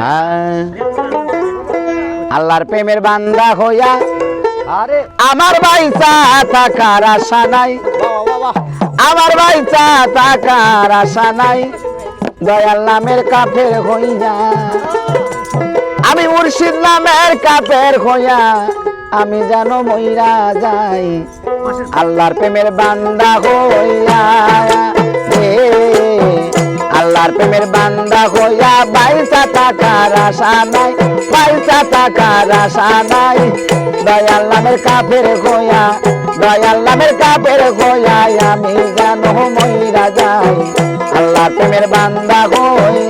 হ্যাঁ। আল্লাহর প্রেমের বান্দা হইয়া আরে। আমার বাইসা থাকার আশা নাই। আমার বাইসা থাকার আশা নাই। দয়াল নামের কাফের হইয়া। আমি মুর্শিদ নামের কাপের হইয়া আমি যেন মইরা যাই। আল্লাহর প্রেমের বান্দা হইয়া। আল্লাহর প্রেমের বান্দা হইয়া বাইসা টাকার আশা নাই, বাইসা টাকার আশা নাই। দয়াল নামের কাপের হইয়া, দয়াল নামের কাপের হইয়া আমি জানো মইরা যাই। আল্লাহর প্রেমের বান্দা হইয়া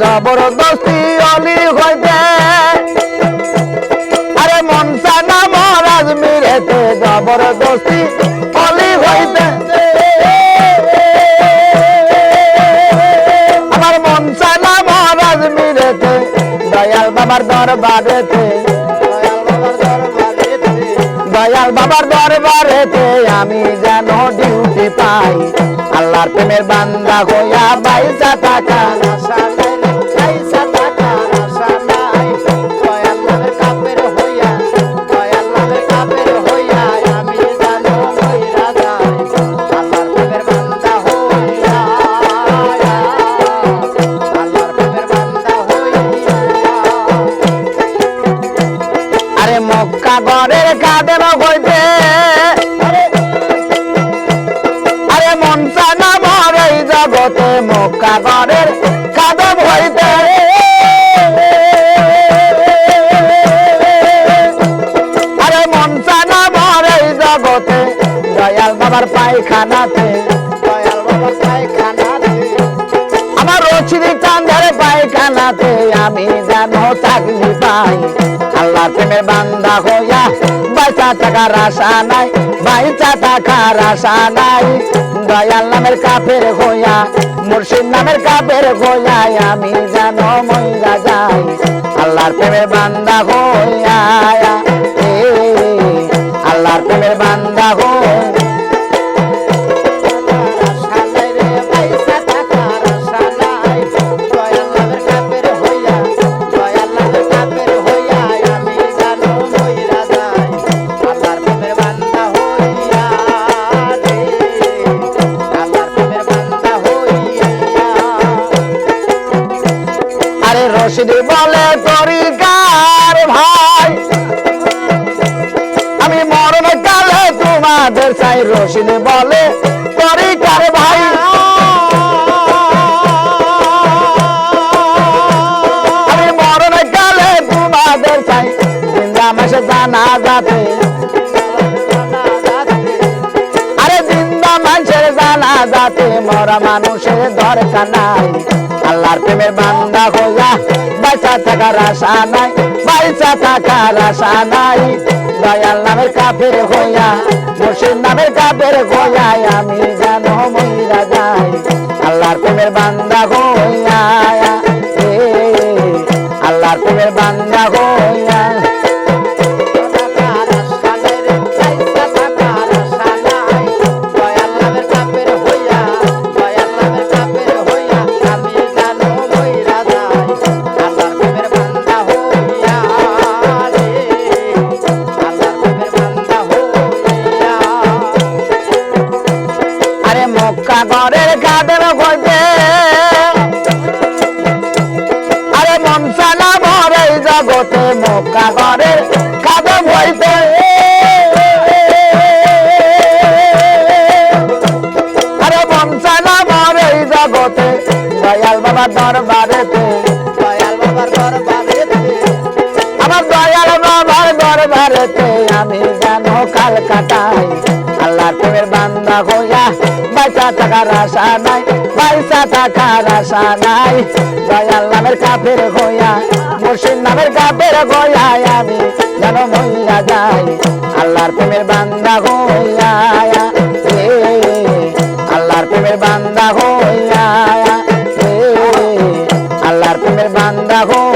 জবরদস্তি অলি হইতে আরে মনসা না মহারাজ মিরেতে জবরদস্তি অলি হইতে আমার মনসা না মহারাজ মিরেতে দয়াল বাবার দরবারেতে। দয়াল বাবার দরবারেতে আমি যেন ডিউটি পাই। আল্লাহর প্রেমের বান্দা হইয়া বাইসা আরে মক্কা ঘরের কাদের হইতে? জগতে মক্কা ঘরের কাদব হইতে। আরে মনসা না এই জগতে, দয়াল বাবার পায়খানাতে, দয়াল বাবার পায়খানাতে। আমার রচিদি কান্ধার পায়খানাতে আমি যেন চাকরি পাই আল্লাহ প্রেমের বান্দা হইয়া বাইচা টাকার আশা নাই, বাইচা টাকার আশা নাই। দয়াল নামের কাপের হইয়া, মুর্শিদ নামের কাপের হইয়া আমি যেন মইরা যাই। আল্লাহর প্রেমের বান্দা হইয়া আল্লাহর প্রেমের বান্দা হইয়া আরে রশিদ বলে তরিকার ভাই। আমি মরণ কালে তোমাদের চাই রশিদ বলে তরিকার ভাই। আমি মরণ কালে তোমাদের চাই জানা যাতে যাতে মরা মানুষের দরকার নাই। আল্লাহর প্রেমের বান্দা হইয়া বাইচা থাকার আশা নাই, বাইচা থাকার আশা নাই। দয়াল নামের কাপের হইয়া, মুর্শিদ নামের কাপের হইয়া আমি যেন মহিলা যাই। আল্লাহর প্রেমের বান্দা হইয়া আল্লাহর প্রেমের বান্দা হইয়া ঘরের কাদের হইতে আরে মনসানা ভর জগতে মক্কা ঘরের কাদম হইতে আরে মনসানা ভর জগতে দয়াল বাবা দরবারেতে। আমার দয়াল বাবার দরবারেতে আমি যেন কাল কাটাই আল্লাহ প্রেমের বান্দা হইয়া থাকার আশা নাই পয়সা থাকার আশা নাই দয়াল নামের কাপের গোয়া, মুর্শিদ নামের কাপের গোয়ায় আমি যেন মহিলা যাই, আল্লাহর প্রেমের বান্দা হইয়া আল্লাহর প্রেমের বান্দা হইয়া আল্লাহর প্রেমের বান্দা হইয়া